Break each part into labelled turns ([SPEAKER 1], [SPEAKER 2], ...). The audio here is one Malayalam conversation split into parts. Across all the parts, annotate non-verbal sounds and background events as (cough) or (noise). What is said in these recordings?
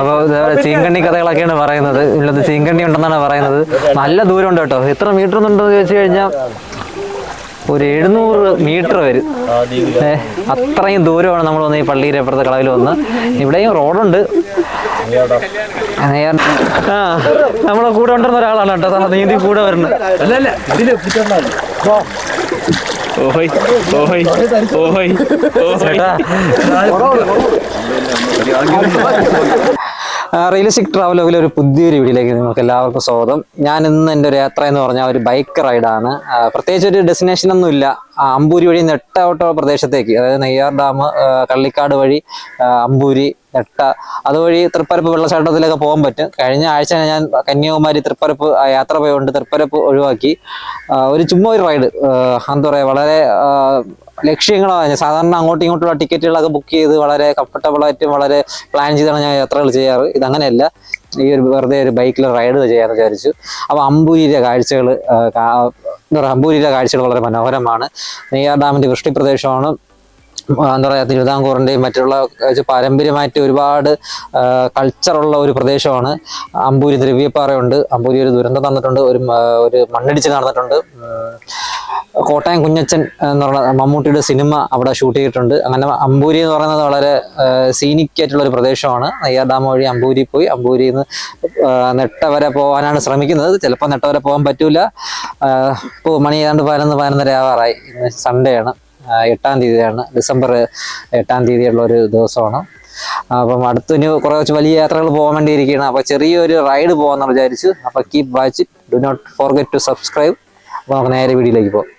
[SPEAKER 1] അപ്പോൾ ചീങ്കണ്ണി കഥകളൊക്കെയാണ് പറയുന്നത്. ഇല്ലത് ചീങ്കണ്ണി ഉണ്ടെന്നാണ് പറയുന്നത്. നല്ല ദൂരമുണ്ട് കേട്ടോ. എത്ര മീറ്റർ ഉണ്ടെന്ന് ചോദിച്ചു കഴിഞ്ഞാൽ ഒരു എഴുന്നൂറ് മീറ്റർ വരും. അത്രയും ദൂരമാണ് നമ്മൾ വന്ന് ഈ പള്ളിയുടെ അപ്പുറത്തെ കളവിൽ വന്ന്. ഇവിടെയും റോഡുണ്ട്. ആ നമ്മളെ കൂടെ ഉണ്ടെന്ന ഒരാളാണ് കേട്ടോ. നീന്തി കൂടെ വരുന്നത്
[SPEAKER 2] ഓഹോയ് ഓഹോയ് ഓഹോയ് ഓഹോയ്
[SPEAKER 1] റിയലിസ്റ്റിക് ട്രാവലോഗിലെ ഒരു പുതിയൊരു വീഡിയോയിലേക്ക് നിങ്ങൾക്ക് എല്ലാവർക്കും സ്വാഗതം. ഞാൻ ഇന്ന് എന്റെ ഒരു യാത്ര എന്ന് പറഞ്ഞാൽ ഒരു ബൈക്ക് റൈഡാണ് പ്രത്യേകിച്ച് ഒരു ഡെസ്റ്റിനേഷൻ ഒന്നും ഇല്ല ആ, അമ്പൂരി വഴി നെട്ടോട്ടോ പ്രദേശത്തേക്ക് അതായത് നെയ്യാർ ഡാം കള്ളിക്കാട് വഴി അമ്പൂരി നെട്ട അതുവഴി തൃപ്പരപ്പ് വെള്ളച്ചാട്ടത്തിലൊക്കെ പോകാൻ പറ്റും. കഴിഞ്ഞ ആഴ്ച ഞാൻ കന്യാകുമാരി തൃപ്പരപ്പ് യാത്ര പോയതുകൊണ്ട് തൃപ്പരപ്പ് ഒഴിവാക്കി. ഒരു ചുമ്മാ ഒരു റൈഡ് എന്താ പറയുക വളരെ ലക്ഷ്യങ്ങളാണ്. സാധാരണ അങ്ങോട്ടും ഇങ്ങോട്ടുള്ള ടിക്കറ്റുകളൊക്കെ ബുക്ക് ചെയ്ത് വളരെ കംഫർട്ടബിൾ ആയിട്ടും വളരെ പ്ലാൻ ചെയ്താണ് ഞാൻ യാത്രകൾ ചെയ്യാറ്. ഇതങ്ങനെയല്ല ഈ ഒരു വെറുതെ ഒരു ബൈക്കിൽ റൈഡ് ചെയ്യാമെന്ന് വിചാരിച്ചു. അപ്പോൾ അമ്പൂരിയിലെ കാഴ്ചകൾ എന്താ കാഴ്ചകൾ വളരെ മനോഹരമാണ്. നെയ്യാർ ഡാമിന്റെ വൃഷ്ടിപ്രദേശമാണ്. ആ, എന്താ പറയുക തിരുവിതാംകൂറിന്റെയും മറ്റുള്ള പാരമ്പര്യമായിട്ട് ഒരുപാട് കൾച്ചറുള്ള ഒരു പ്രദേശമാണ്. അമ്പൂരി ദ്രവ്യപ്പാറയുണ്ട്. അമ്പൂരി ഒരു ദുരന്തം നടന്നിട്ടുണ്ട് ഒരു ഒരു മണ്ണിടിച്ച് നടന്നിട്ടുണ്ട്. കോട്ടയം കുഞ്ഞച്ചൻ എന്ന് പറയുന്ന മമ്മൂട്ടിയുടെ സിനിമ അവിടെ ഷൂട്ട് ചെയ്തിട്ടുണ്ട്. അങ്ങനെ അമ്പൂരി എന്ന് പറയുന്നത് വളരെ സീനിക് ആയിട്ടുള്ള ഒരു പ്രദേശമാണ്. നെയ്യാർ ഡാം വഴി അമ്പൂരി പോയി അമ്പൂരിയിൽ നിന്ന് നെട്ട വരെ പോകാനാണ് ശ്രമിക്കുന്നത്. ചിലപ്പോൾ നെട്ട വരെ പോകാൻ പറ്റൂല. ഇപ്പോൾ മണി ഏതാണ്ട് പതിനൊന്ന് പതിനൊന്നര ആവാറായി. ഇന്ന് സൺഡേ ആണ്. എട്ടാം തീയതിയാണ്. ഡിസംബർ എട്ടാം തീയതിയുള്ള ഒരു ദിവസമാണ്. അപ്പം അടുത്തിന് കുറച്ച് വലിയ യാത്രകൾ പോകാൻ വേണ്ടി ഇരിക്കുകയാണ് അപ്പോൾ ചെറിയൊരു റൈഡ് പോകാമെന്ന് വിചാരിച്ചു. അപ്പോൾ keep watch do not forget to subscribe അപ്പോൾ നമുക്ക് നേരെ വീഡിയോയിലേക്ക് പോകാം.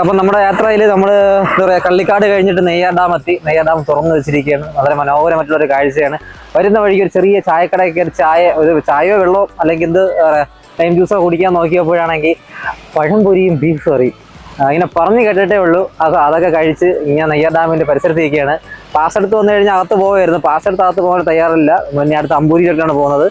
[SPEAKER 1] അപ്പം നമ്മുടെ യാത്രയിൽ നമ്മൾ എന്താ പറയുക കള്ളിക്കാട് കഴിഞ്ഞിട്ട് നെയ്യാർ ഡാം എത്തി. നെയ്യാർ ഡാം തുറന്നു വെച്ചിരിക്കുകയാണ്. വളരെ മനോഹരമായിട്ടുള്ള ഒരു കാഴ്ചയാണ്. വരുന്ന വഴിക്ക് ഒരു ചെറിയ ചായക്കടയിൽ കയറി ചായ ഒരു ചായയോ വെള്ളമോ അല്ലെങ്കിൽ എന്ത് ലൈം ജ്യൂസോ കുടിക്കാൻ നോക്കിയപ്പോഴാണെങ്കിൽ പഴംപൊരിയും ബീഫ് കറിയും ഇങ്ങനെ പറഞ്ഞു കേട്ടിട്ടേ ഉള്ളൂ. അത് അതൊക്കെ കഴിച്ച് ഇങ്ങനെ നെയ്യാർ ഡാമിന്റെ പരിസരത്തേക്കാണ് പാസ് എടുത്ത് വന്നു കഴിഞ്ഞാൽ അകത്ത് പോകുമായിരുന്നു പാസ് എടുത്ത് അകത്ത് പോകാൻ തയ്യാറില്ല. പിന്നെ അടുത്ത് അമ്പൂരിയിലേക്കാണ് പോകുന്നത്.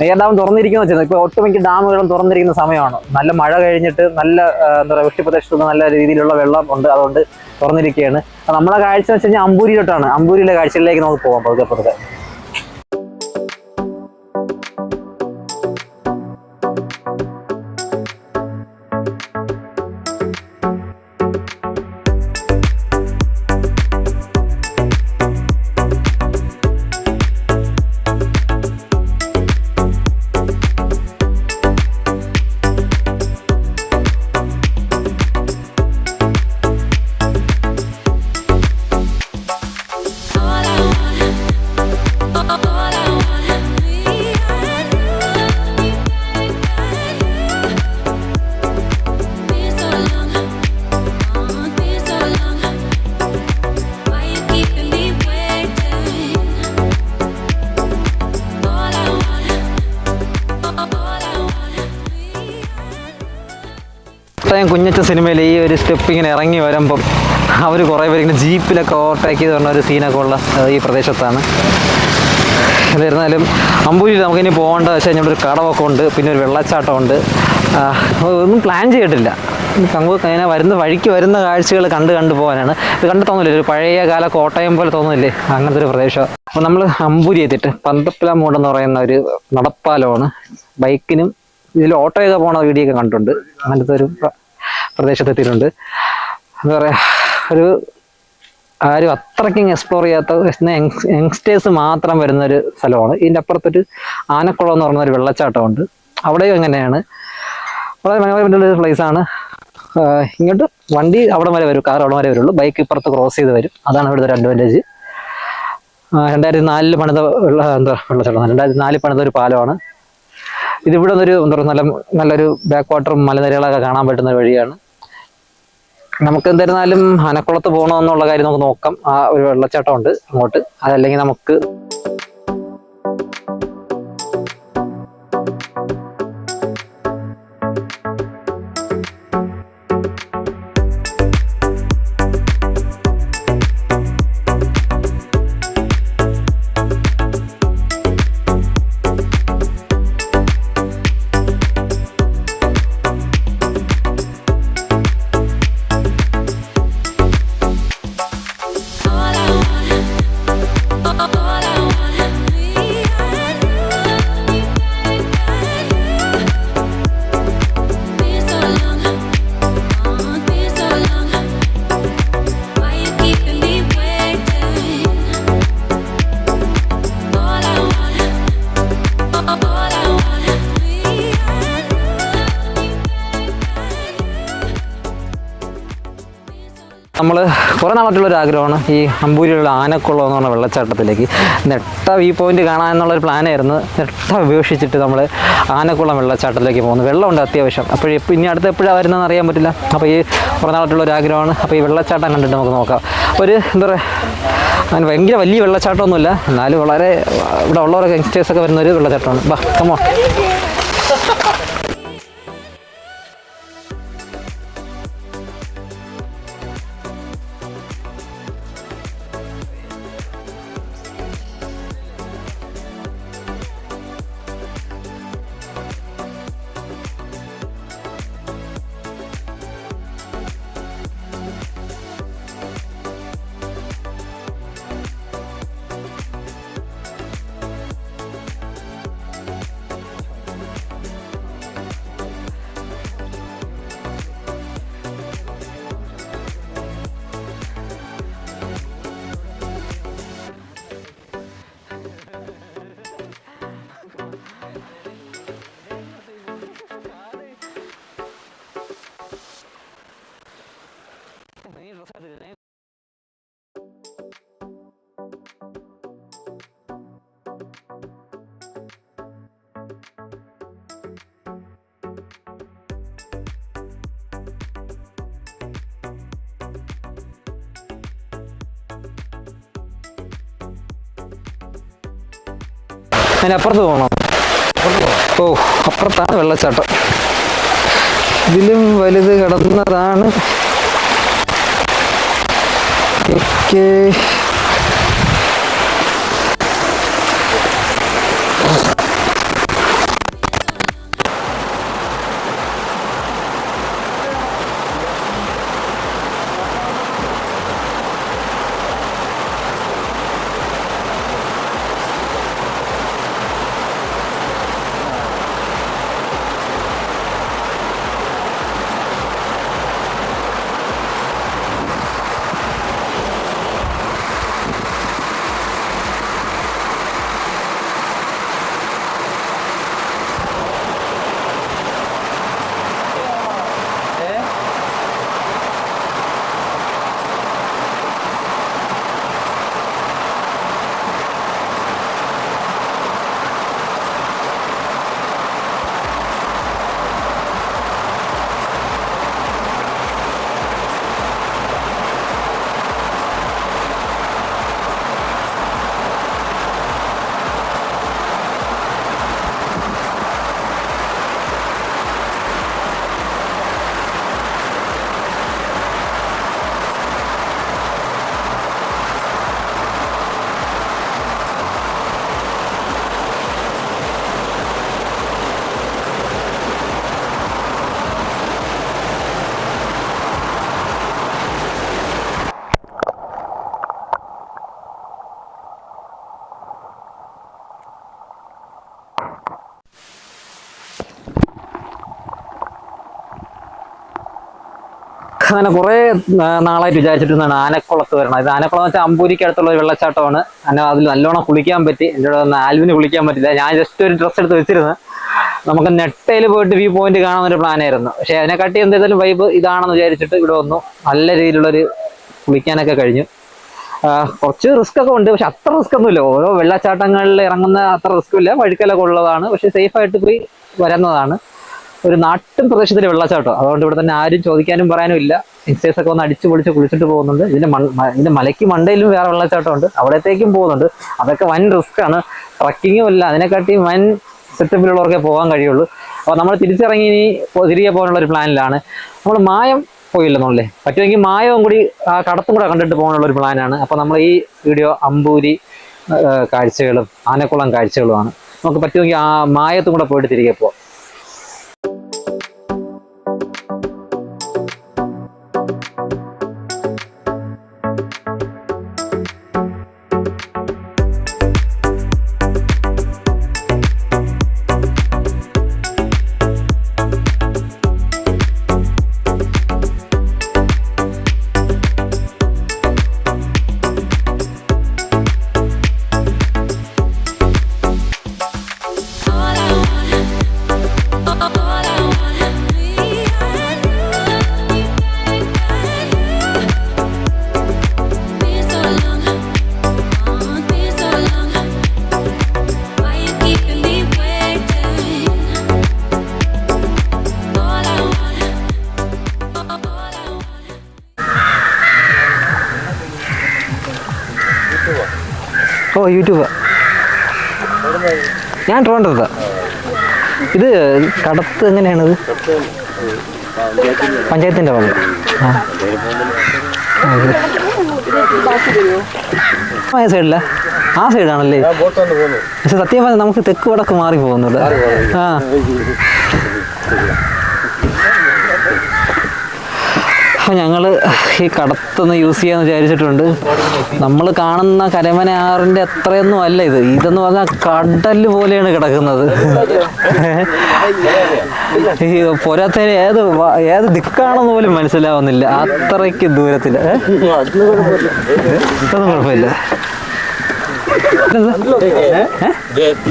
[SPEAKER 1] നെയ്യാർ ഡാം തുറന്നിരിക്കുന്നു വെച്ചാൽ ഇപ്പോൾ ഒട്ടുമിക്ക ഡാമുകളും തുറന്നിരിക്കുന്ന സമയമാണ്. നല്ല മഴ കഴിഞ്ഞിട്ട് നല്ല എന്താ പറയുക വൃഷ്ടിപ്രദേശത്ത് നല്ല രീതിയിലുള്ള വെള്ളം ഉണ്ട്. അതുകൊണ്ട് തുറന്നിരിക്കുകയാണ്. നമ്മളെ കാഴ്ച എന്ന് വെച്ച് കഴിഞ്ഞാൽ അമ്പൂരിയിലോട്ടാണ്. അമ്പൂരിയിലെ കാഴ്ചകളിലേക്ക് നമുക്ക് പോകാം. പതുക്കെ പതുക്കെ. കോട്ടയം കുഞ്ഞച്ച സിനിമയിൽ ഈ ഒരു സ്റ്റെപ്പ് ഇങ്ങനെ ഇറങ്ങി വരുമ്പം അവർ കുറേ പേര് ഇങ്ങനെ ജീപ്പിലൊക്കെ ഓവർടേക്ക് ചെയ്ത് പറഞ്ഞ ഒരു സീനൊക്കെ ഉള്ള ഈ പ്രദേശത്താണ്. എന്നിരുന്നാലും അമ്പൂരിയിൽ നമുക്കിനി പോകേണ്ട വെച്ചാൽ ഇവിടെ ഒരു കടവൊക്കെ ഉണ്ട് പിന്നെ ഒരു വെള്ളച്ചാട്ടമുണ്ട് ഒന്നും പ്ലാൻ ചെയ്തിട്ടില്ല. നമുക്ക് ഇങ്ങനെ വരുന്ന വഴിക്ക് വരുന്ന കാഴ്ചകൾ കണ്ട് കണ്ട് പോകാനാണ്. ഇത് കണ്ട് തോന്നില്ലേ ഒരു പഴയ കാല കോട്ടയം പോലെ തോന്നില്ലേ അങ്ങനത്തെ ഒരു പ്രദേശം. അപ്പോൾ നമ്മൾ അമ്പൂരി എത്തിയിട്ട് പന്തപ്പില മൂടെന്ന് പറയുന്ന ഒരു നടപ്പാലമാണ്. ബൈക്കിനും ഇതിൽ ഓട്ടോയൊക്കെ പോണ വീഡിയോ ഒക്കെ കണ്ടിട്ടുണ്ട്. അങ്ങനത്തെ ഒരു പ്ര- പ്രദേശത്ത് എത്തിയിട്ടുണ്ട് എന്താ പറയുക ഒരു ആരും അത്രയ്ക്കും എക്സ്പ്ലോർ ചെയ്യാത്ത യങ്സ്റ്റേഴ്സ് മാത്രം വരുന്ന ഒരു സ്ഥലമാണ്. ഇതിന്റെ അപ്പുറത്തൊരു ആനക്കുളം എന്ന് പറയുന്ന ഒരു വെള്ളച്ചാട്ടമുണ്ട്. അവിടെയും എങ്ങനെയാണ് വളരെ മനോഹരമായിട്ടുള്ള ഒരു പ്ലേസാണ് ഇങ്ങോട്ട് വണ്ടി അവിടെ വരെ വരും കാർ അവിടെ വരെ വരുള്ളൂ. ബൈക്ക് ഇപ്പുറത്ത് ക്രോസ് ചെയ്ത് വരും. അതാണ് ഇവിടുത്തെ ഒരു അഡ്വാന്റേജ് രണ്ടായിരത്തി നാലിൽ പണിത വെള്ള എന്താ വെള്ളച്ചാട്ടം. രണ്ടായിരത്തി നാലിൽ പണിത ഒരു പാലമാണ്. ഇതിവിടെ നിന്നൊരു എന്താ പറയുക നല്ല നല്ലൊരു ബാക്ക് വാട്ടറും മലനിരകളൊക്കെ കാണാൻ പറ്റുന്ന വഴിയാണ്. നമുക്ക് എന്തായിരുന്നാലും ആനക്കുളത്ത് പോകണമെന്നുള്ള കാര്യം നമുക്ക് നോക്കാം. ആ ഒരു വെള്ളച്ചാട്ടം ഉണ്ട് അങ്ങോട്ട്. അതല്ലെങ്കിൽ നമുക്ക് നമ്മൾ കുറേ ഒരു ആഗ്രഹമാണ് ഈ അമ്പൂരിയിലുള്ള ആനക്കുളം എന്ന് പറഞ്ഞ വെള്ളച്ചാട്ടത്തിലേക്ക്. നെട്ട വ്യൂ പോയിന്റ് കാണാൻ എന്നുള്ളൊരു പ്ലാനായിരുന്നു നെട്ട ഉപേക്ഷിച്ചിട്ട് നമ്മൾ ആനക്കുളം വെള്ളച്ചാട്ടത്തിലേക്ക് പോകുന്നു. വെള്ളമുണ്ട് അത്യാവശ്യം. അപ്പോൾ ഇനി അടുത്ത് എപ്പോഴാണ് വരുന്നതെന്ന് അറിയാൻ പറ്റില്ല. അപ്പോൾ ഈ കുറേ ഒരു ആഗ്രഹമാണ്. അപ്പോൾ ഈ വെള്ളച്ചാട്ടം കണ്ടിട്ട് നമുക്ക് നോക്കാം. ഒരു എന്താ പറയുക അങ്ങനെ ഭയങ്കര വലിയ വെള്ളച്ചാട്ടമൊന്നുമില്ല. എന്നാലും വളരെ ഇവിടെ ഉള്ളവരൊക്കെ യങ്സ്റ്റേഴ്സൊക്കെ വരുന്ന ഒരു വെള്ളച്ചാട്ടമാണ്. ബാ കമോ അതിന് അപ്പുറത്ത് പോകണം. ഓ അപ്പുറത്താണ് വെള്ളച്ചാട്ടം. ഇതിലും വലുത് കിടന്നതാണ്. ഓക്കേ അങ്ങനെ കുറേ നാളായിട്ട് വിചാരിച്ചിട്ടുണ്ടാണ് ആനക്കുളത്ത് വരണം. ഇത് ആനക്കുളം വെച്ചാൽ അമ്പൂരിക്ക് അടുത്തുള്ള ഒരു വെള്ളച്ചാട്ടമാണ്. എന്നെ അതിൽ നല്ലോണം കുളിക്കാൻ പറ്റി. എന്റെ കൂടെ ഒന്ന് ആൽവിന് കുളിക്കാൻ പറ്റില്ല. ഞാൻ ജസ്റ്റ് ഒരു ഡ്രസ്സ് എടുത്ത് വെച്ചിരുന്നു. നമുക്ക് നെട്ടയിൽ പോയിട്ട് വ്യൂ പോയിന്റ് കാണാൻ ഒരു പ്ലാനായിരുന്നു പക്ഷേ കട്ടി എന്തെങ്കിലും വൈബ് ഇതാണെന്ന് വിചാരിച്ചിട്ട് ഇവിടെ വന്നു. നല്ല രീതിയിലുള്ളൊരു കുളിക്കാനൊക്കെ കഴിഞ്ഞു. കുറച്ച് റിസ്ക് ഒക്കെ ഉണ്ട്. പക്ഷെ അത്ര റിസ്ക് ഒന്നുമില്ല ഓരോ വെള്ളച്ചാട്ടങ്ങളിൽ ഇറങ്ങുന്ന അത്ര റിസ്ക് ഇല്ല. വഴുക്കലൊക്കെ ഉള്ളതാണ്. പക്ഷെ സേഫ് ആയിട്ട് പോയി വരുന്നതാണ് ഒരു നാട്ടിൻ പ്രദേശത്തിലെ വെള്ളച്ചാട്ടം. അതുകൊണ്ട് ഇവിടെ തന്നെ ആരും ചോദിക്കാനും പറയാനും ഇല്ല. യങ്സ്റ്റേഴ്സ് ഒക്കെ ഒന്ന് അടിച്ചു പൊളിച്ച് കുളിച്ചിട്ട് പോകുന്നുണ്ട്. ഇതിന്റെ ഇതിന്റെ മലയ്ക്ക് മണ്ടയിലും വേറെ വെള്ളച്ചാട്ടം ഉണ്ട് അവിടത്തേക്കും പോകുന്നുണ്ട്. അതൊക്കെ വൻ റിസ്ക് ആണ്. ട്രക്കിങ്ങും ഇല്ല. അതിനെക്കാട്ടി വൻ സെറ്റപ്പിലുള്ളവർക്കേ പോകാൻ കഴിയുള്ളൂ. അപ്പോൾ നമ്മൾ തിരിച്ചിറങ്ങി ഇനി തിരികെ പോകാനുള്ള ഒരു പ്ലാനിലാണ് നമ്മൾ മായം പോയില്ലെന്നുള്ളേ പറ്റുമെങ്കിൽ മായവും കൂടി ആ കടത്തും കൂടെ കണ്ടിട്ട് പോകാനുള്ള ഒരു പ്ലാനാണ് അപ്പോൾ നമ്മൾ ഈ വീഡിയോ അമ്പൂരി കാഴ്ചകളും ആനക്കുളം കാഴ്ചകളുമാണ്. നമുക്ക് പറ്റുമെങ്കിൽ ആ മായത്തും കൂടെ പോയിട്ട് തിരികെ പോവാം. ഓ യൂട്യൂബ്. ഞാൻ ട്രോണ്ടത് ഇത് കടത്ത് എങ്ങനെയാണിത് പഞ്ചായത്തിന്റെ ഭാഗം ആ. ആ സൈഡില്ല ആ സൈഡാണല്ലേ? പക്ഷെ സത്യം പറഞ്ഞാൽ നമുക്ക് തെക്ക് വടക്ക് മാറി പോകുന്നുണ്ട് ആ. അപ്പോൾ ഞങ്ങൾ ഈ കടത്തൊന്ന് യൂസ് ചെയ്യാന്ന് വിചാരിച്ചിട്ടുണ്ട്. നമ്മൾ കാണുന്ന കരമനയാറിന്റെ അത്രയൊന്നും അല്ല ഇത്. ഇതെന്ന് പറഞ്ഞാൽ കടൽ പോലെയാണ് കിടക്കുന്നത്. ഈ പോരാത്തതിന് ഏത് ഏത് ദിക്കാണെന്ന് പോലും മനസ്സിലാവുന്നില്ല. അത്രയ്ക്ക് ദൂരത്തിൽ ഇതൊന്നും കുഴപ്പമില്ല?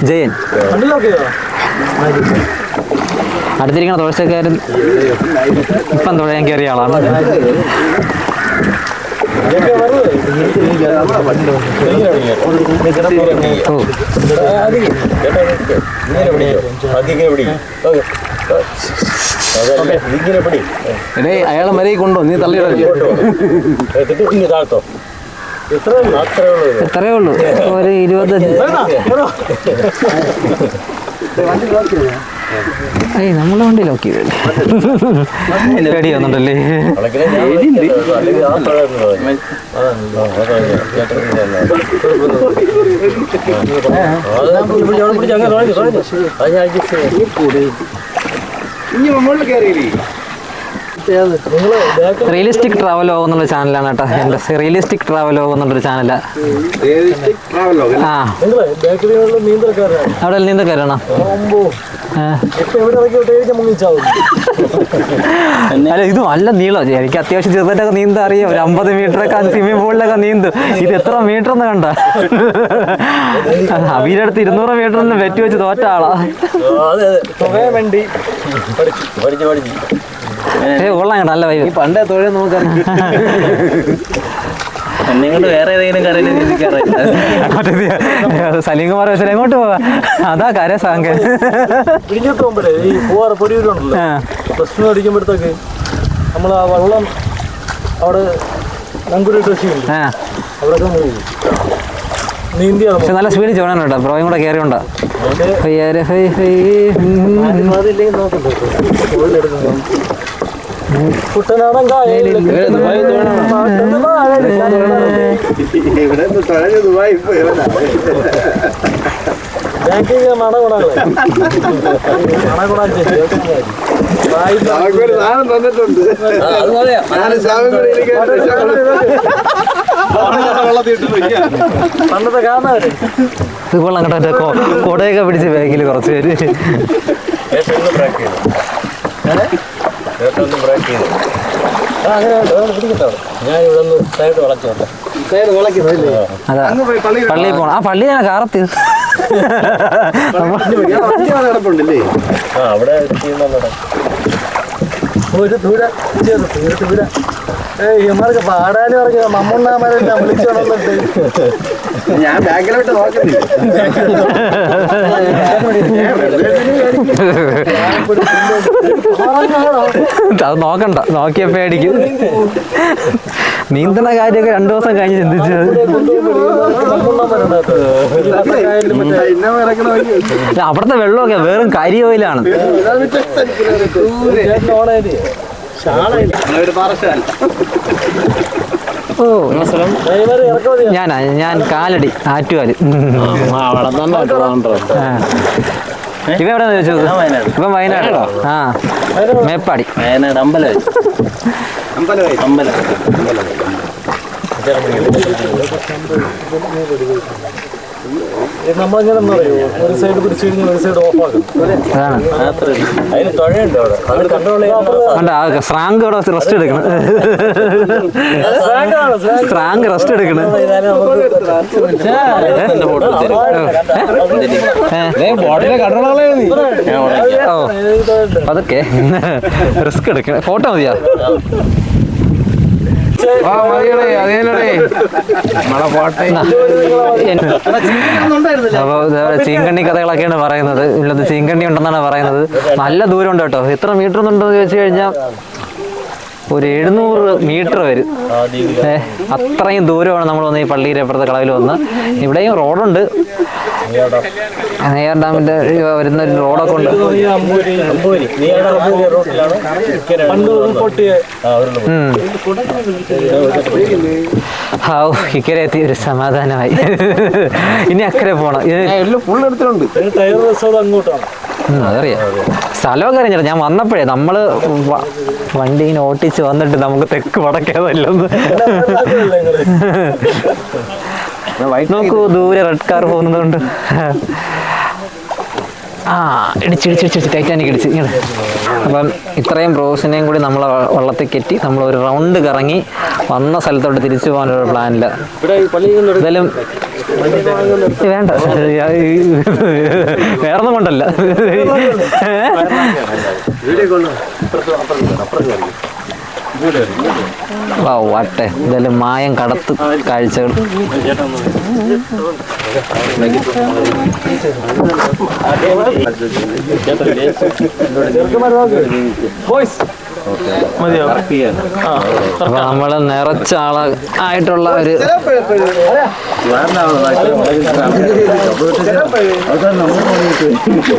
[SPEAKER 1] ജയൻ. അടുത്തിരിക്കണ തുഴച്ചക്കാരൻ ഇപ്പം തുഴയാൻ കയറിയ ആളാണ്.
[SPEAKER 2] അയാളെ മരയിൽ കൊണ്ടോ? നീ തള്ളിയിടല്ലേ?
[SPEAKER 1] എത്രയേ ഉള്ളൂ. ഒരു ഇരുപത് ഏയ് നമ്മളെ വണ്ടി ലോക്ക് ചെയ്തല്ലേ? പേടി വന്നിട്ടല്ലേ? റിയലിസ്റ്റിക് ട്രാവൽ ലോഗ് എന്നുള്ള ചാനലാണ് കേട്ടോ. എന്റെ റിയലിസ്റ്റിക് ട്രാവൽ ലോഗ് എന്നുള്ളൊരു ചാനലാണ് ആ. അവിടെ നീന്തക്കാരാണോ (laughs) അല്ല? ഇത് നല്ല നീളം. എനിക്ക് അത്യാവശ്യം ചെറുതായിട്ടൊക്കെ നീന്താൻ അറിയാം. ഒരു അമ്പത് മീറ്റർ ഒക്കെ സ്വിമ്മിംഗ് പൂളിലൊക്കെ നീന്തും. ഇത് എത്ര മീറ്റർ എന്ന് കണ്ട? അവീരടുത്ത് അടുത്ത് ഇരുന്നൂറ് മീറ്ററിന് വെറ്റി വെച്ച് തോറ്റ ആളാ. (laughs) കൊള്ളാം കേട്ടോ നല്ല വൈബ്
[SPEAKER 2] പണ്ടേ തൊഴിൽ വേറെ ഏതെങ്കിലും നീന്തിക്കാറില്ല
[SPEAKER 1] സലീം കുമാർ വെച്ചാൽ എങ്ങോട്ട് പോവാ? അതാ കര സാങ്കേ
[SPEAKER 3] അടിക്കുമ്പോഴത്തേക്ക് നമ്മൾ ആ വെള്ളം അവിടെ
[SPEAKER 1] പക്ഷെ നല്ല സ്പീഡിൽ ചോണാനുണ്ടോ കേട്ടോ ബ്രോയും കൂടെ കയറിയുണ്ടോ.
[SPEAKER 3] നോക്കണ്ടേ (laughs) കുട്ടനാടൻ പണ്ടത്തെ
[SPEAKER 1] കൊടയൊക്കെ പിടിച്ച് ബാഗിൽ കുറച്ച് പേര്.
[SPEAKER 3] അങ്ങനെ പിടിക്കട്ടോ ഞാൻ ഇവിടെ ഒന്ന് സൈഡ് വളച്ചോട്ടെ സൈഡ് വളയ്ക്കുന്നില്ലേ
[SPEAKER 1] അതാ. പള്ളിയിൽ പോണം. ആ പള്ളി ഞാൻ കാറത്ത്.
[SPEAKER 3] ഒരു ദൂര ഒരു ദൂര. ദൂര ഏയ് ഇമാർക്ക് പാടാനും പറഞ്ഞ മമ്മണ്ണാമാരെല്ലാം വിളിച്ചോണ്ടിട്ട്
[SPEAKER 4] ഞാൻ ബാക്കിലോട്ട് നോക്കുന്നില്ല
[SPEAKER 1] അത് നോക്കണ്ട. നോക്കിയ പേടിക്കും നീന്തണ കാര്യമൊക്കെ രണ്ടു ദിവസം കഴിഞ്ഞ് ചിന്തിച്ചു. അവിടുത്തെ വെള്ളമൊക്കെ വെറും കരി ഓയിലാണ്. ഓ ഞാനാ ഞാൻ കാലടി ആറ്റുകാൽ. ഇവ എവിടെ ചോദിച്ചത്? ഇവൻ വയനാട്? ആ. മേപ്പാടി.
[SPEAKER 2] വയനാട് അമ്പലം
[SPEAKER 4] അമ്പലം.
[SPEAKER 2] അമ്പലം
[SPEAKER 3] നമ്മളിങ്ങനെ ഒരു സൈഡ് പിടിച്ചു കഴിഞ്ഞാൽ ഒരു സൈഡ് ഓഫ് ആകും
[SPEAKER 1] അതാണ്
[SPEAKER 3] അതിന് തുഴയുണ്ട് അവിടെ.
[SPEAKER 1] സ്രാങ്ക് അവിടെ റെസ്റ്റ് എടുക്കണം. സ്രാങ്ക് റെസ്റ്റ് എടുക്കണം. ഓ. അതൊക്കെ. റിസ്ക് എടുക്കണം. ഫോട്ടോ മതിയാ?
[SPEAKER 2] ആ മതിയടേ അതേനടേ നമ്മളെ പോട്ടെ.
[SPEAKER 1] അപ്പോൾ ചീങ്കണ്ണി കഥകളൊക്കെയാണ് പറയുന്നത്. ഇല്ലത് ചീങ്കണ്ണി ഉണ്ടെന്നാണ് പറയുന്നത്. നല്ല ദൂരം ഉണ്ട് കേട്ടോ. എത്ര മീറ്റർ ഉണ്ടെന്ന് ചോദിച്ചു കഴിഞ്ഞാൽ ഒരു എഴുന്നൂറ് മീറ്റർ വരും. അത്രയും ദൂരമാണ് നമ്മൾ വന്ന് ഈ പള്ളിയിലെ അപ്പുറത്തെ കളവിൽ വന്ന്. ഇവിടെയും റോഡുണ്ട്. നെയ്യാർ ഡാമിന്റെ വരുന്ന ഒരു റോഡൊക്കെ ഉണ്ട്. ഹാവ് ഇക്കരെ എത്തി ഒരു സമാധാനമായി. ഇനി അക്കരെ പോണം. അതറിയാം. സ്ഥലമൊക്കെ അറിഞ്ഞില്ല. ഞാൻ വന്നപ്പോഴേ നമ്മൾ വണ്ടി ഇങ്ങനെ ഓട്ടിച്ച് വന്നിട്ട് നമുക്ക് തെക്ക് വടക്കേതല്ലെന്ന് നോക്കൂ ദൂരെ റെഡ് കാർ പോകുന്നതുകൊണ്ട്. ആ ഇടിച്ച് ഇടിച്ച് ഇടിച്ച് ടൈറ്റാനിക് ഇടിച്ച് ഇങ്ങനെ അപ്പം ഇത്രയും റോസിനെയും കൂടി നമ്മൾ വള്ളത്തിൽ കെറ്റി നമ്മൾ ഒരു റൗണ്ട് കറങ്ങി വന്ന സ്ഥലത്തോട്ട് തിരിച്ചു പോകാനൊരു പ്ലാനില്ല എന്തായാലും വേണ്ട. വേറൊന്നും കൊണ്ടല്ല. വാ വാട്ടെ എന്തായാലും മായം കടത്ത് കാഴ്ചകൾ. അപ്പൊ നമ്മൾ നിറച്ച ആള ആയിട്ടുള്ള ഒരു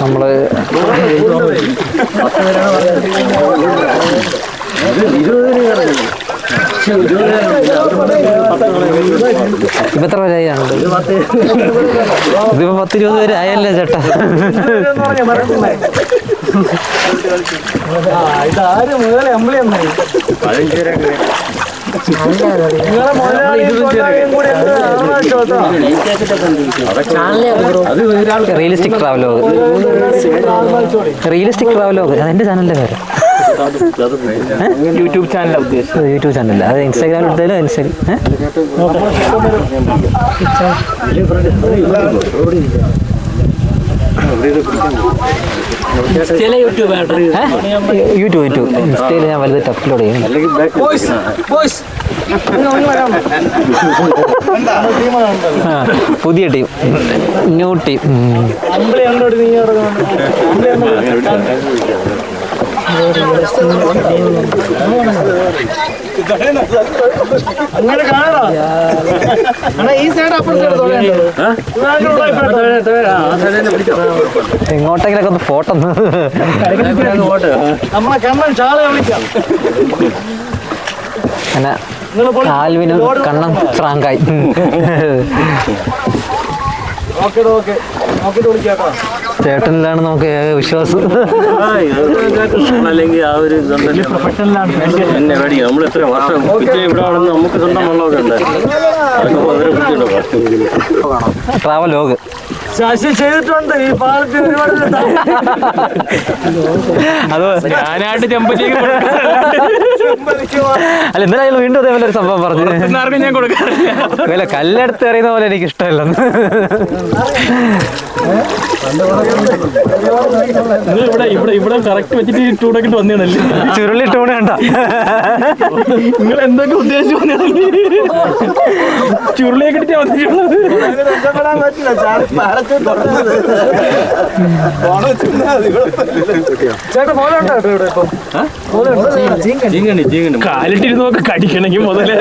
[SPEAKER 1] നമ്മൾ ഇപ്പൊ എത്ര പേരായാണ് ഇതിപ്പോ പത്തിരുപത് പേര് ആയല്ലേ ചേട്ടാ?
[SPEAKER 3] ഇതാര് മുതലേ
[SPEAKER 1] റിയലിസ്റ്റിക് ട്രാവലോഗ് റിയലിസ്റ്റിക് ട്രാവലോഗ് അതെന്റെ ചാനലിന്റെ പേര്.
[SPEAKER 2] യൂട്യൂബ് ചാനൽ ഉദ്ദേശിച്ചത്.
[SPEAKER 1] യൂട്യൂബ് ചാനൽ അത് ഇൻസ്റ്റാഗ്രാമിൽ എടുത്താലും ഇൻസ്റ്റാഗ്രാം
[SPEAKER 2] ചില യൂട്യൂബ്
[SPEAKER 1] യൂട്യൂബ് ഇൻസ്റ്റയിൽ ഞാൻ വലുത് അപ്ലോഡ് ചെയ്യും പുതിയ ടീം ന്യൂ ടീം
[SPEAKER 3] അങ്ങനെ കാണാ ഈ സൈഡ്
[SPEAKER 1] എങ്ങോട്ടെങ്കിലൊക്കെ ഒന്ന് ഫോട്ടോ
[SPEAKER 3] നമ്മളെ കണ്ണൻ ചാളെ വിളിക്കാം
[SPEAKER 1] അങ്ങനെ കാൽവിനും കണ്ണം ഫ്രാങ്കായി
[SPEAKER 3] ഓക്കെ ഓക്കെ നോക്കിട്ട് വിളിക്കാട്ടോ
[SPEAKER 1] ചേട്ടനിലാണ് നമുക്ക് ഏക വിശ്വാസം.
[SPEAKER 5] അല്ലെങ്കിൽ ആ ഒരു എന്നെ നമ്മൾ എത്ര വർഷം ഇവിടെ ആണെന്ന് നമുക്ക് സ്വന്തം വെള്ളമൊക്കെ ഉണ്ടായിരുന്നു
[SPEAKER 1] ട്രാവൽ ലോഗ്.
[SPEAKER 3] ശശി ചെയ്തിട്ടുണ്ട് ഈ പാലത്തിൽ ഒരുപാട്
[SPEAKER 1] അത്
[SPEAKER 2] ഞാനായിട്ട് ചെമ്പച്ചേക്ക്
[SPEAKER 1] അല്ല എന്തായാലും വീണ്ടും അതേപോലെ ഒരു സംഭവം പറഞ്ഞു.
[SPEAKER 2] ഞാൻ കൊടുക്കാറില്ല.
[SPEAKER 1] കല്ലെടുത്ത് എറിയുന്ന പോലെ എനിക്ക് ഇഷ്ടമല്ലെന്ന്
[SPEAKER 2] ഇവിടെ ഇവിടെ ഇവിടെ കറക്റ്റ് വെച്ചിട്ട് ഇട്ടൂടൊക്കെ വന്നേണല്ലേ
[SPEAKER 1] ചുരുളി ടൂണ് കണ്ട.
[SPEAKER 2] നിങ്ങൾ എന്തൊക്കെ ഉദ്ദേശിച്ചു വന്നേണല്ലേ ചുരുളിയൊക്കെ ഇട്ടിട്ടാ വന്നിട്ടുള്ളത്. കാലിട്ടിരുന്ന് നോക്ക് കടിക്കണമെങ്കിൽ മുതലേ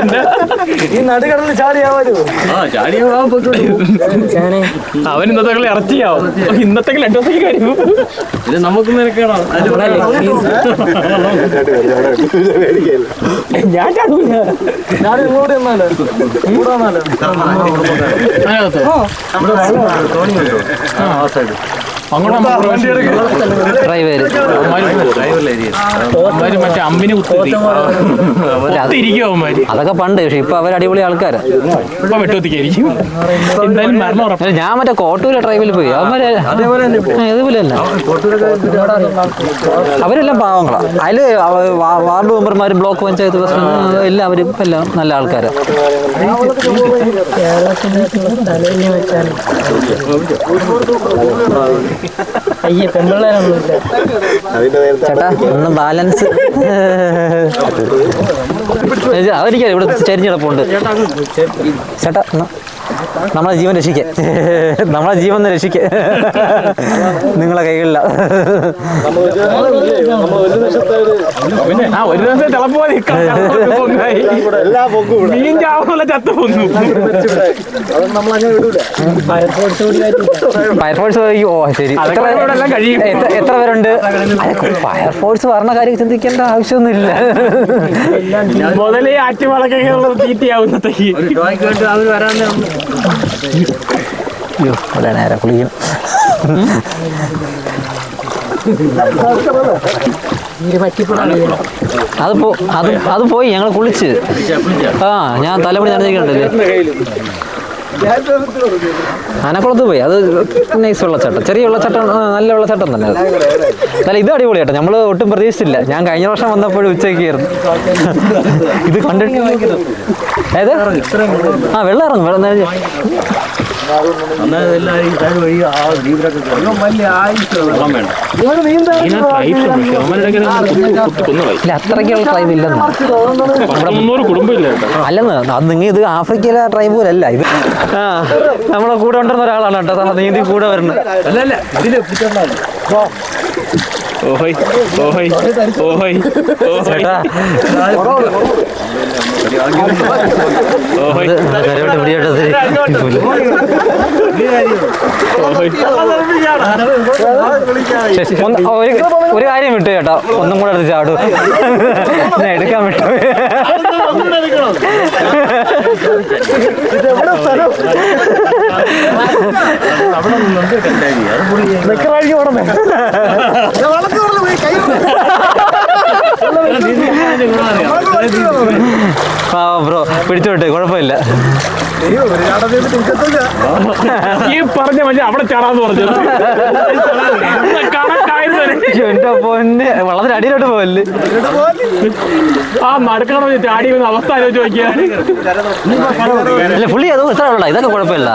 [SPEAKER 3] ഈ നടുകടലിൽ
[SPEAKER 5] ചാടിയാവാ
[SPEAKER 2] അവൻ ഇന്നത്തെ കളി ഇറച്ചിയാവും ഇന്നത്തെ രണ്ടു ദിവസത്തേക്ക് കാര്യം
[SPEAKER 5] ഇത് നമുക്ക് നിനക്കാണോ
[SPEAKER 2] ഞാൻ ചാടൂല
[SPEAKER 3] ഞാൻ ഇങ്ങോട്ട്
[SPEAKER 2] മറ്റേ അമ്പിനെ കുത്തിരിക്കും അവന്മാര്
[SPEAKER 1] അതൊക്കെ പണ്ട് പക്ഷെ ഇപ്പൊ അവർ അടിപൊളി ആൾക്കാരാ
[SPEAKER 2] ഇപ്പൊ വെട്ടുകുത്തിക്കായിരിക്കും എന്തായാലും മരണം ഉറപ്പ്
[SPEAKER 1] ഞാൻ മറ്റേ കോട്ടൂല ട്രൈബിൽ പോയി അവന്മാര് ആ, ഇതുപോലെ തന്നെ അവരെല്ലാം പാവങ്ങളാ അതിൽ വാർഡ് മെമ്പർമാരും ബ്ലോക്ക് പഞ്ചായത്ത് പ്രസിഡന്റ് എല്ലാവരും എല്ലാം നല്ല ആൾക്കാരാ ചേട്ടാ ഒന്ന് ബാലൻസ്. അതൊരിക്കലും ഇവിടെ ചരിഞ്ഞിടപ്പുണ്ട് ചേട്ടാ ഒന്ന് നമ്മളെ ജീവൻ രക്ഷിക്കേ. നമ്മളെ ജീവൻ രക്ഷിക്കേ. നിങ്ങളെ കൈകളില.
[SPEAKER 3] നമ്മൾ ഒരു നിമിഷത്തെ ഒരു
[SPEAKER 2] ആ ഒരു ദിവസം മീൻ ചാവുന്നുള്ള ചത്ത
[SPEAKER 3] വിടൂല ഫയർഫോഴ്സ്
[SPEAKER 1] ഫയർഫോഴ്സ് ഓ ശരി. എത്ര- പേരുണ്ട്? ഫയർഫോഴ്സ് പറഞ്ഞ കാര്യം ചിന്തിക്കേണ്ട ആവശ്യമൊന്നുമില്ല.
[SPEAKER 2] മുതലേ തീറ്റയാവുന്നത്തേക്ക്
[SPEAKER 4] അവർ വരാൻ
[SPEAKER 1] അയ്യോ അവിടെ നേരെ കുളിക്കും അത് അത് അത് പോയി ഞങ്ങൾ കുളിച്ച്. ആ ഞാൻ തലമുടി നനഞ്ഞിട്ടുണ്ടല്ലേ ആനക്കുളത്ത് പോയി. അത് നൈസ് വെള്ളച്ചാട്ടം ചെറിയ വെള്ളച്ചാട്ടം നല്ല വെള്ളച്ചാട്ടം തന്നെ. അല്ല ഇത് അടിപൊളി കേട്ടോ. നമ്മൾ ഒട്ടും പ്രതീക്ഷിച്ചില്ല. ഞാൻ കഴിഞ്ഞ വർഷം വന്നപ്പോഴും ഉച്ചയ്ക്കായിരുന്നു ഇത് കണ്ടിട്ട് ആ വെള്ളം ഇറങ്ങും വെള്ളം ഇല്ല അല്ലെന്ന് നിങ്ങൾ ഇത് ആഫ്രിക്കയിലെ ട്രൈബ് പോലല്ല ഇത് ആ നമ്മളെ കൂടെ ഉണ്ടെന്ന ഒരാളാണ് കേട്ടോ നീന്തി കൂടെ വരുന്നത്.
[SPEAKER 4] അല്ലല്ല പിടിച്ചോണ്ടാണ്
[SPEAKER 2] ഓയ് ഓയ് ഓയ് ഒരു
[SPEAKER 1] ചേട്ടാ.
[SPEAKER 2] ഓഹോയ്
[SPEAKER 1] ഇത് കരയോട്ട് പിടിയോട്ടത്
[SPEAKER 2] ഓഹോയ്
[SPEAKER 1] ശശി, ഒന്ന് ഒരു ഒരു കാര്യം വിട്ടു ചേട്ടാ ഒന്നും കൂടെ എടുത്ത് ചാടു ഞാൻ എടുക്കാൻ ആ ബ്രോ പിടിച്ചോട്ടെ കുഴപ്പമില്ല.
[SPEAKER 2] ഈ പറഞ്ഞ മതി അവിടെ ചാടാന്ന് പറഞ്ഞത്. കണക്കായിരുന്നു
[SPEAKER 1] എന്റെ പൊന്നെ വളരെ അടിയിലോട്ട് പോവല്ലേ?
[SPEAKER 2] ആ നടക്കണം ചാടി വന്ന അവസ്ഥ ആലോചിച്ച് നോക്കിയാൽ
[SPEAKER 1] പുള്ളി അത് ഉള്ള ഇതൊക്കെ കുഴപ്പമില്ല.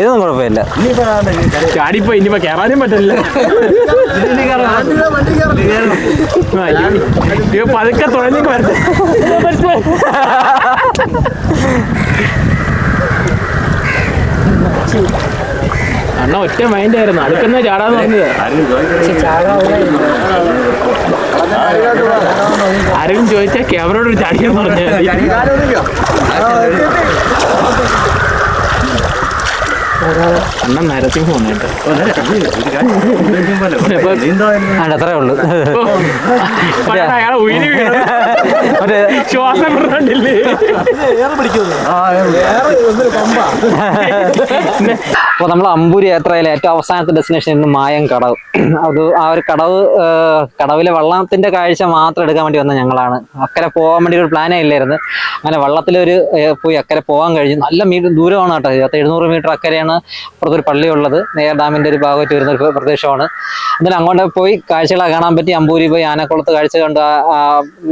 [SPEAKER 1] ഇതൊന്നും കുഴപ്പമില്ല.
[SPEAKER 2] ചാടിപ്പോ ഇനിയിപ്പോ കേറാനും പറ്റില്ല പതുക്കെ തുഴഞ്ഞു വരട്ടെ അണ്ണ ഒറ്റ മൈൻഡ് ആയിരുന്നു. അടുക്കുന്ന ചാടാന്ന് പറഞ്ഞത്. ആരെങ്കിലും ചോദിച്ചാൽ ക്യാമറയോട് ചാടിയെന്ന് പറഞ്ഞാൽ അണ്ണൻ നരസിംഹ വന്നേട്ടോ
[SPEAKER 1] ആണ്ട് അത്രേ ഉള്ളൂ.
[SPEAKER 2] ശ്വാസം
[SPEAKER 1] അപ്പോൾ നമ്മൾ അമ്പൂരി യാത്രയിലെ ഏറ്റവും അവസാനത്തെ ഡെസ്റ്റിനേഷൻ ഇന്ന് മായം കടവ്. അത് ആ ഒരു കടവ് കടവിലെ വള്ളത്തിന്റെ കാഴ്ച മാത്രം എടുക്കാൻ വേണ്ടി വന്ന ഞങ്ങളാണ്. അക്കരെ പോകാൻ വേണ്ടി ഒരു പ്ലാനേ ഇല്ലായിരുന്നു. അങ്ങനെ വള്ളത്തിലൊരു പോയി അക്കരെ പോകാൻ കഴിഞ്ഞു. നല്ല മീറ്റർ ദൂരമാണ് കേട്ടോ. എഴുന്നൂറ് മീറ്റർ അക്കരെയാണ് അപ്പുറത്തൊരു പള്ളിയുള്ളത് നെയ്യാർ ഡാമിന്റെ ഒരു ഭാഗമായിട്ട് വരുന്ന ഒരു പ്രദേശമാണ്. എന്നാലും അങ്ങോട്ട് പോയി കാഴ്ചകളൊക്കെ കാണാൻ പറ്റി. അമ്പൂരി പോയി ആനക്കുളത്ത് കാഴ്ച കണ്ട്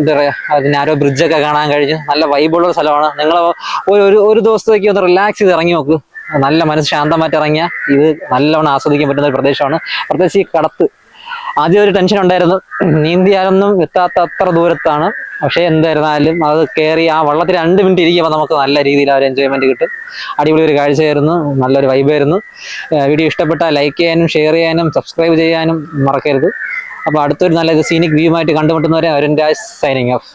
[SPEAKER 1] എന്താ പറയുക അതിന് ആരോ ബ്രിഡ്ജൊക്കെ കാണാൻ കഴിഞ്ഞു. നല്ല വൈബുള്ള സ്ഥലമാണ്. നിങ്ങൾ ഒരു ഒരു ദിവസത്തേക്ക് ഒന്ന് റിലാക്സ് ചെയ്ത് ഇറങ്ങി നോക്ക്. നല്ല മനസ്സ് ശാന്തമായിട്ട് ഇറങ്ങിയ ഇത് നല്ലവണ്ണം ആസ്വദിക്കാൻ പറ്റുന്ന ഒരു പ്രദേശമാണ്. പ്രത്യേകിച്ച് ഈ കടത്ത് ആദ്യം ഒരു ടെൻഷൻ ഉണ്ടായിരുന്നു. നീന്തിയാലൊന്നും എത്താത്ത അത്ര ദൂരത്താണ്. പക്ഷേ എന്തായിരുന്നാലും അത് കയറി ആ വള്ളത്തിൽ രണ്ട് മിനിറ്റ് ഇരിക്കുമ്പോൾ നമുക്ക് നല്ല രീതിയിൽ ആ ഒരു എൻജോയ്മെന്റ് കിട്ടും. അടിപൊളി ഒരു കാഴ്ചയായിരുന്നു. നല്ലൊരു വൈബായിരുന്നു വീഡിയോ ഇഷ്ടപ്പെട്ടാൽ ലൈക്ക് ചെയ്യാനും ഷെയർ ചെയ്യാനും സബ്സ്ക്രൈബ് ചെയ്യാനും മറക്കരുത്. അപ്പോൾ അടുത്തൊരു നല്ല സീനിക് വ്യൂമായിട്ട് കണ്ടുമുട്ടുന്നവരെ അരുൺ സൈനിങ് ഓഫ്